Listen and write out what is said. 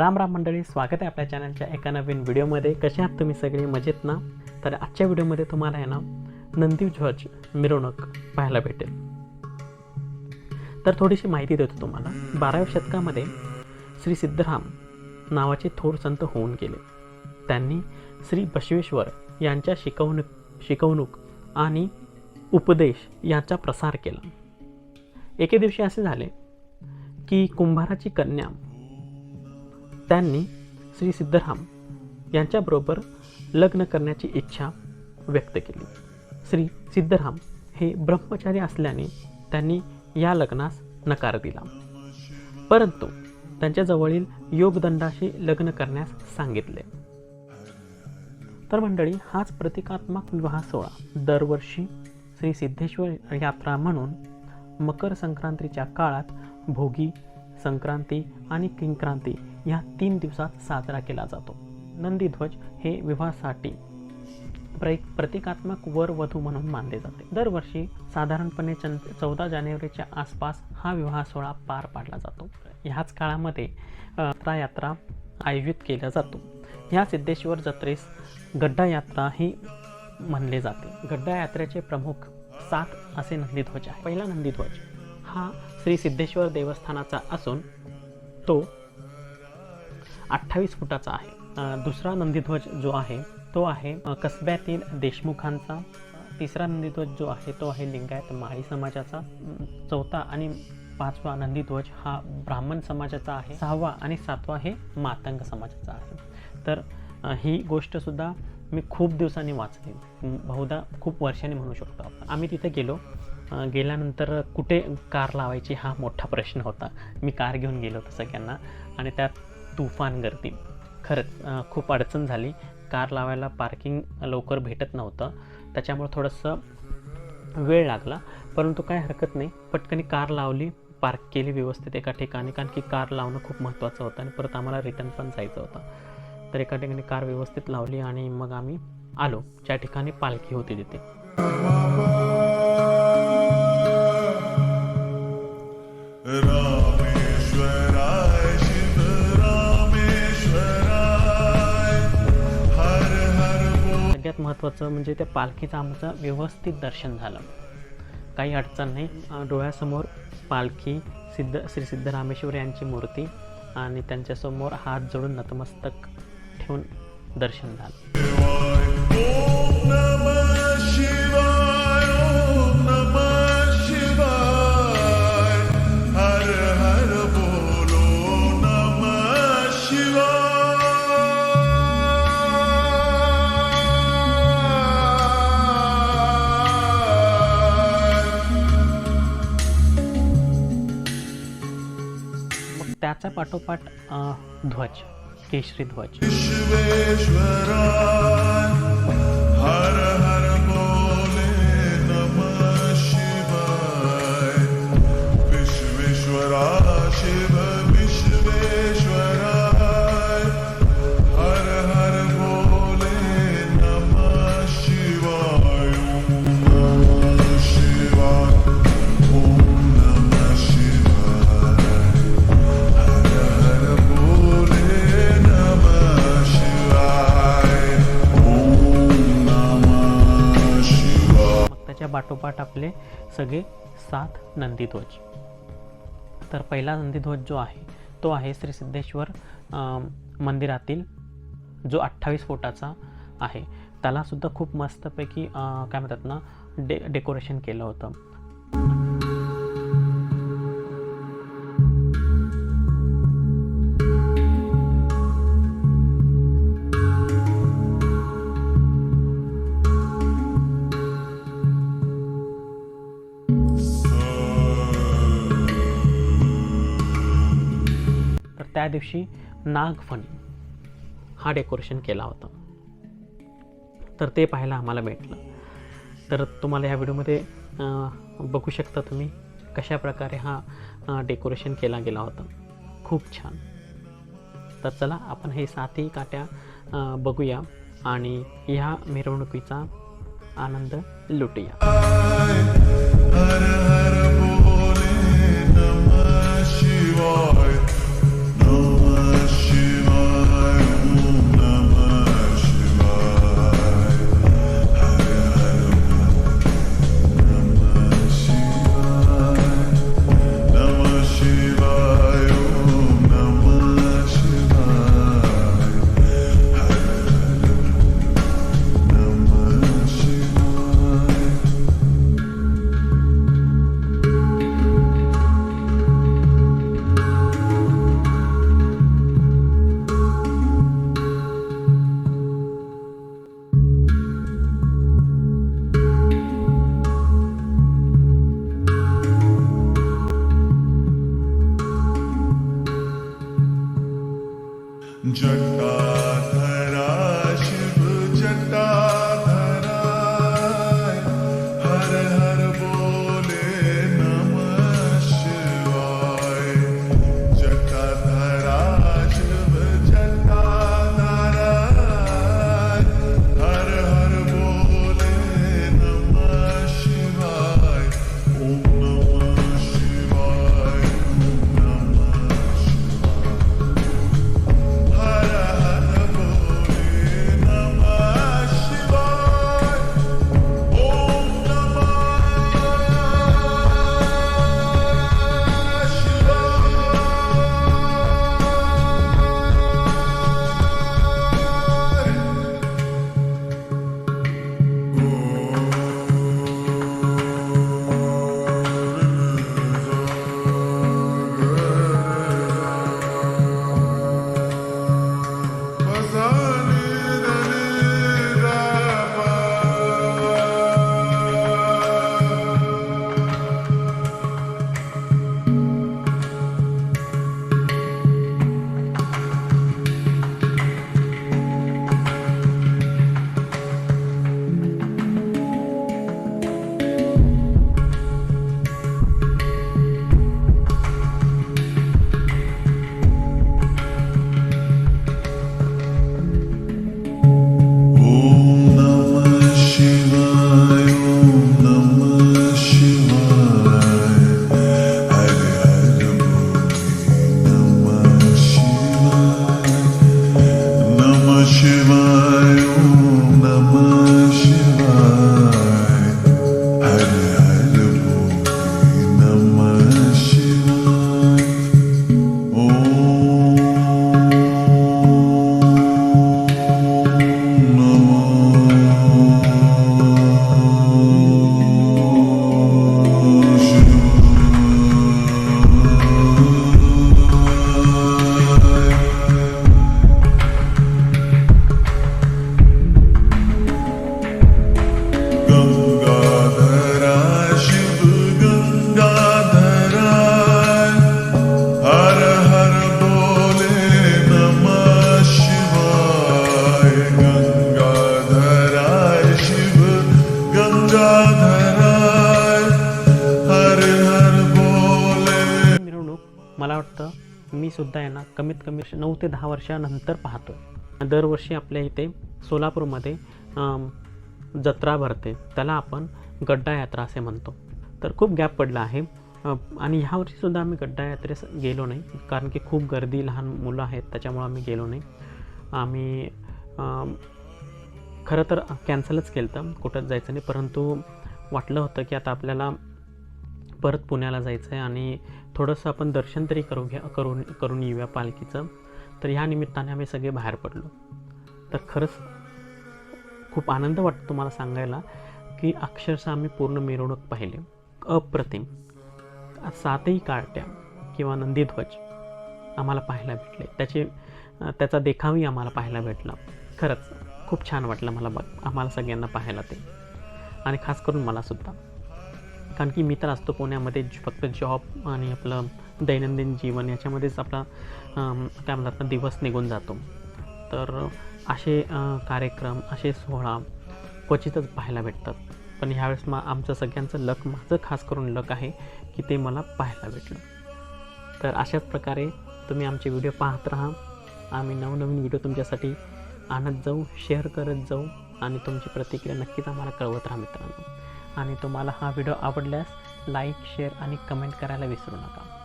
राम राम मंडळी स्वागत आहे आपल्या चॅनलच्या एका नवीन व्हिडिओमध्ये. कसे आहात तुम्ही सगळे? मजेत ना? तर आजच्या व्हिडिओमध्ये तुम्हाला आहे ना नंदीध्वज मिरवणूक पाहायला भेटेल. तर थोडीशी माहिती देतो तुम्हाला. बाराव्या शतकामध्ये श्री सिद्धराम नावाचे थोर संत होऊन गेले. त्यांनी श्री बसवेश्वर यांच्या शिकवणूक शिकवणूक आणि उपदेश यांचा प्रसार केला. एके दिवशी असे झाले की कुंभाराची कन्या त्यांनी श्री सिद्धराम यांच्याबरोबर लग्न करण्याची इच्छा व्यक्त केली. श्री सिद्धराम हे ब्रह्मचारी असल्याने त्यांनी या लग्नास नकार दिला. परंतु त्यांच्याजवळील योगदंडाशी लग्न करण्यास सांगितले. तर मंडळी हाच प्रतिकात्मक विवाह सोहळा दरवर्षी श्री सिद्धेश्वर यात्रा म्हणून मकर संक्रांतीच्या काळात भोगी संक्रांती आणि किंक्रांती या तीन दिवसात साजरा केला जातो. नंदीध्वज हे विवाहासाठी प्र प्रतिकात्मक वर वधू म्हणून मानले जाते. दरवर्षी साधारणपणे चं चौदा जानेवारीच्या आसपास हा विवाह सोहळा पार पाडला जातो. ह्याच काळामध्ये यात्रा यात्रा आयोजित केला जातो. ह्या सिद्धेश्वर जत्रेस गड्डा यात्रा ही म्हणले जाते. गड्डा यात्रेचे प्रमुख सात असे नंदीध्वज आहे पहिला नंदीध्वज हा श्री सिद्धेश्वर देवस्थानाचा असून तो अठ्ठावीस फुटाचा आहे. दुसरा नंदीध्वज जो आहे तो आहे कसब्यातील देशमुखांचा. तिसरा नंदीध्वज जो आहे तो आहे लिंगायत माळी समाजाचा. चौथा आणि पाचवा नंदीध्वज हा ब्राह्मण समाजाचा आहे. सहावा आणि सातवा हे मातंग समाजाचा आहे. तर ही गोष्टसुद्धा मी खूप दिवसांनी वाचली. बहुधा खूप वर्षांनी म्हणू शकतो आपण. आम्ही तिथे गेलो. गेल्यानंतर कुठे कार लावायची हा मोठा प्रश्न होता. मी कार घेऊन गेलो होतो सगळ्यांना. आणि त्यात तुफान गर्दी. खरंच खूप अडचण झाली. कार लावायला पार्किंग लवकर भेटत नव्हतं. त्याच्यामुळं थोडंसं वेळ लागला. परंतु काय हरकत नाही. पटकन कार लावली पार्क केली व्यवस्थित एका ठिकाणी. कारण की कार लावणं खूप महत्त्वाचं होतं आणि परत आम्हाला रिटर्न पण जायचं होतं. तर एका ठिकाणी कार व्यवस्थित लावली आणि मग आम्ही आलो. ज्या ठिकाणी पालखी होती तिथे. महत्त्वाचं म्हणजे त्या पालखीचं आमचं व्यवस्थित दर्शन झालं. काही अडचण नाही. डोळ्यासमोर पालखी सिद्ध श्री सिद्धरामेश्वर यांची मूर्ती आणि त्यांच्यासमोर हात जोडून नतमस्तक ठेवून दर्शन झालं. त्याचा पाठोपाठ ध्वज केशरी ध्वज. पाठोपाठ आपले सगळे सात नंदीध्वज. तर पहिला नंदीध्वज जो आहे तो आहे श्री सिद्धेश्वर मंदिरातील जो अठ्ठावीस फुटाचा आहे. त्यालासुद्धा खूप मस्तपैकी काय म्हणतात ना डे डेकोरेशन केलं होतं. त्या दिवशी नागफणी हा डेकोरेशन केला होता. तर ते पाहायला आम्हाला भेटलं. तर तुम्हाला ह्या व्हिडिओमध्ये बघू शकता तुम्ही कशा प्रकारे हा डेकोरेशन केला गेला होता. खूप छान. तर चला आपण हे सातही काट्या बघूया आणि ह्या मिरवणुकीचा आनंद लुटूया. मला वाटतं मी सुद्धा यांना कमीत कमी नऊ ते दहा वर्षानंतर पाहतो दरवर्षी आपल्या इथे सोलापूरमध्ये जत्रा भरते. त्याला आपण गड्डा यात्रा असे म्हणतो. तर खूप गॅप पडला आहे. आणि ह्या वर्षीसुद्धा आम्ही गड्डा यात्रेस गेलो नाही. कारण की खूप गर्दी लहान मुलं आहेत त्याच्यामुळं आम्ही गेलो नाही. आम्ही खरं तर कॅन्सलच केलं होतं कुठंच जायचं नाही. परंतु वाटलं होतं की आता आपल्याला परत पुण्याला जायचं आहे आणि थोडंसं आपण दर्शन तरी करू घ्या करून करून येऊया पालखीचं. तर ह्या निमित्ताने आम्ही सगळे बाहेर पडलो. तर खरंच खूप आनंद वाटतो तुम्हाला सांगायला की अक्षरशः आम्ही पूर्ण मिरवणूक पाहिले. अप्रतिम. सातही कार्ट्या किंवा नंदीध्वज आम्हाला पाहायला भेटले. त्याचे त्याचा देखावही आम्हाला पाहायला भेटला. खरंच खूप छान वाटलं मला बघ आम्हाला सगळ्यांना पाहायला ते. आणि खास करून मलासुद्धा. कारण की मी तर असतो पुण्यामध्ये फक्त जॉब आणि आपलं दैनंदिन जीवन याच्यामध्येच आपला काय म्हणतात ना दिवस निघून जातो. तर असे कार्यक्रम असे सोहळा क्वचितच पाहायला भेटतात. पण ह्यावेळेस मा आमचं सगळ्यांचं लक माझं खास करून लक आहे की ते मला पाहायला भेटलं. तर अशाच प्रकारे तुम्ही आमचे व्हिडिओ पाहत राहा. आम्ही नवनवीन व्हिडिओ तुमच्यासाठी आणत जाऊ शेअर करत जाऊ आणि तुमची प्रतिक्रिया नक्कीच आम्हाला कळवत राहा मित्रांनो. आणि तुम्हाला हा व्हिडिओ आवडल्यास लाईक शेअर आणि कमेंट करायला विसरू नका.